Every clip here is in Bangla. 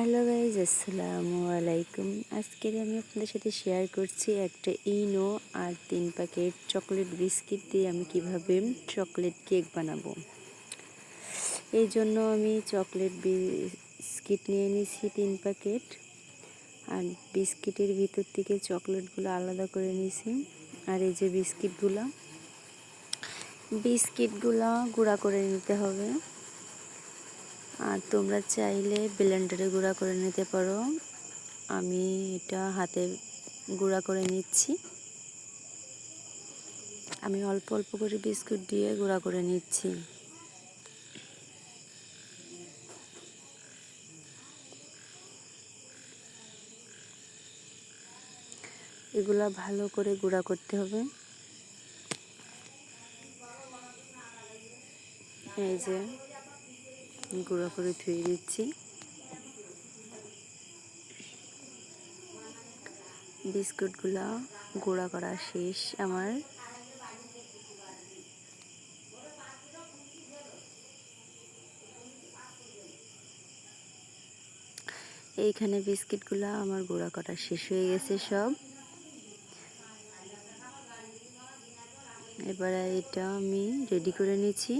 হ্যালো গাইজ আসসালামু আলাইকুম। আজকের আমি আপনাদের সাথে শেয়ার করছি একটা ইনো আর তিন প্যাকেট চকলেট বিস্কিট দিয়ে আমি কীভাবে চকলেট কেক বানাবো। এই জন্য আমি চকলেট বিস্কিট নিয়ে নিয়েছি তিন প্যাকেট আর বিস্কিটের ভিতর থেকে চকলেটগুলো আলাদা করে নিয়েছি। আর এই যে বিস্কিটগুলো বিস্কিটগুলো গুঁড়া করে নিতে হবে। আর তোমরা চাইলে ব্লেন্ডারে গুঁড়া করে নিতে পারো। আমি এটা হাতে গুঁড়া করে নিচ্ছি। আমি অল্প অল্প করে বিস্কুট দিয়ে গুঁড়া করে নিচ্ছি। এগুলা ভালো করে গুঁড়া করতে হবে। এই যে গুঁড়ো করে ধুয়ে দিচ্ছি বিস্কুটগুলো গুঁড়া করা শেষ আমার। এইখানে বিস্কিটগুলো আমার গুঁড়া করা শেষ হয়ে গেছে সব। এবারে এটা আমি রেডি করে নিচ্ছি।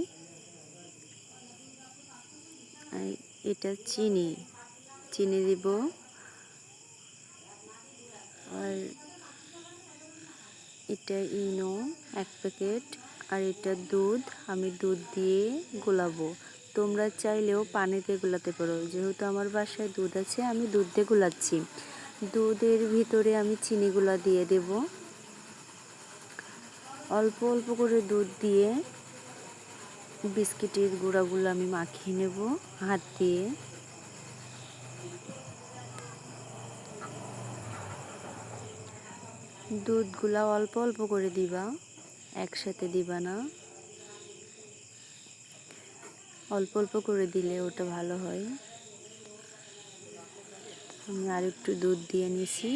এটা চিনি চিনি দিব। আর এটা ইনো, এক প্যাকেট। আর এটা দুধ, আমি দুধ দিয়ে গোলাবো। তোমরা চাইলেও পানিতে গোলাতে পারো। যেহেতু আমার বাসায় দুধ আছে, আমি দুধ দিয়ে গোলাচ্ছি। দুধের ভিতরে আমি চিনিগুলা দিয়ে দেব। অল্প অল্প করে দুধ দিয়ে বিস্কিটের গুঁড়াগুলো আমি মাখিয়ে নেব হাত দিয়ে। দুধগুলা অল্প অল্প করে দিবা, একসাথে দিবা না। অল্প অল্প করে দিলে ওটা ভালো হয়। আমি আর একটু দুধ দিয়ে নিছি।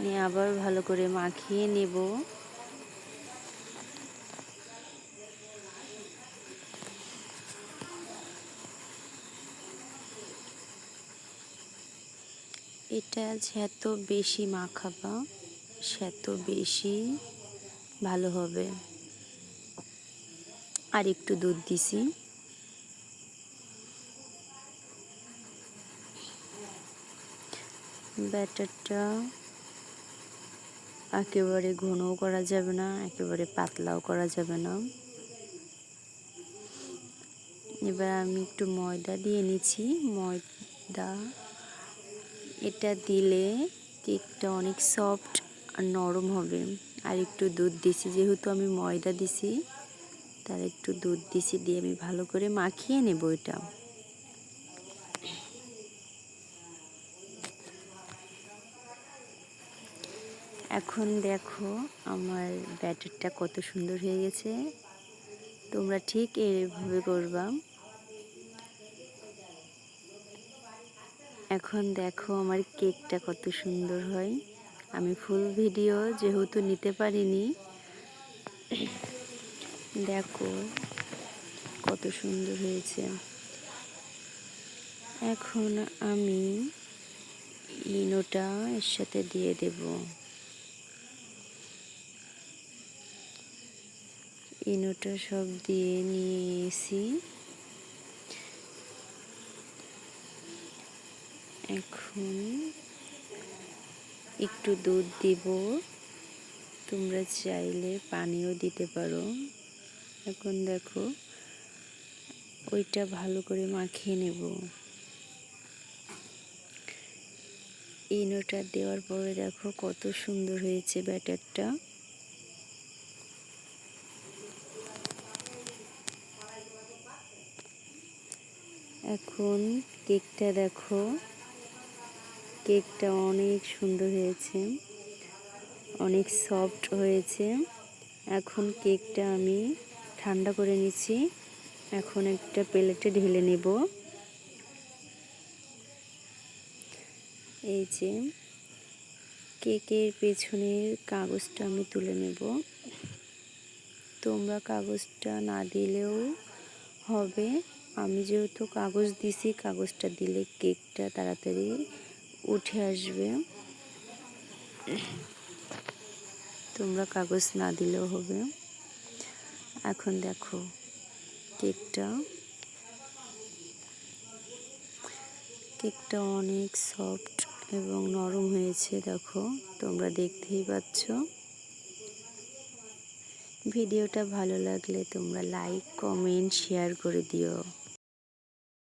নিয়ে আবার ভালো করে মাখিয়ে নেব। এটা যত বেশি মাখাবা, সেত বেশি ভালো হবে। আর একটু দুধ দিছি। ব্যাটারটা একেবারে ঘনও করা যাবে না, একেবারে পাতলাও করা যাবে না। এবার আমি একটু ময়দা দিয়ে নিচ্ছি। ময়দা এটা দিলে কেকটা অনেক সফট আর নরম হবে। আর একটু দুধ দিছি, যেহেতু আমি ময়দা দিছি তার একটু দুধ দিছি দিয়ে আমি ভালো করে মাখিয়ে নেব এটা। এখন দেখো আমার ব্যাটারটা কত সুন্দর হয়ে গেছে। তোমরা ঠিক এইভাবে করবা। এখন দেখো আমার কেকটা কত সুন্দর হয়। আমি ফুল ভিডিও যেহেতু নিতে পারিনি, দেখো কত সুন্দর হয়েছে। এখন আমি ইনোটা এর সাথে দিয়ে দেব। ইনোটা সব দিয়ে নিয়েছি। এখন একটু দুধ দিব। তোমরা চাইলে পানিও দিতে পারো। এখন দেখো, ওইটা ভালো করে মাখিয়ে নেব। ইনোটা দেওয়ার পরে দেখো কত সুন্দর হয়েছে ব্যাটারটা। এখন কেকটা দেখো। কেকটা অনেক সুন্দর হয়েছে, অনেক সফট হয়েছে। এখন কেকটা আমি ঠান্ডা করে নিচ্ছি, এখন একটা প্লেটে ঢেলে নেব। এই যে কেকের পেছনের কাগজটা আমি তুলে নেব। তোমরা কাগজটা না দিলেও হবে। আমি যেহেতু কাগজ দিছি, কাগজটা দিলে কেকটা তাড়াতাড়ি উঠে আসবে। তোমরা কাগজ না দিলেও হবে। এখন দেখো, কেকটা। কেকটা অনেক সফট এবং নরম হয়েছে, দেখো, তোমরা দেখতেই পাচ্ছ। ভিডিওটা ভালো লাগলে তোমরা লাইক, কমেন্ট, শেয়ার করে দিও।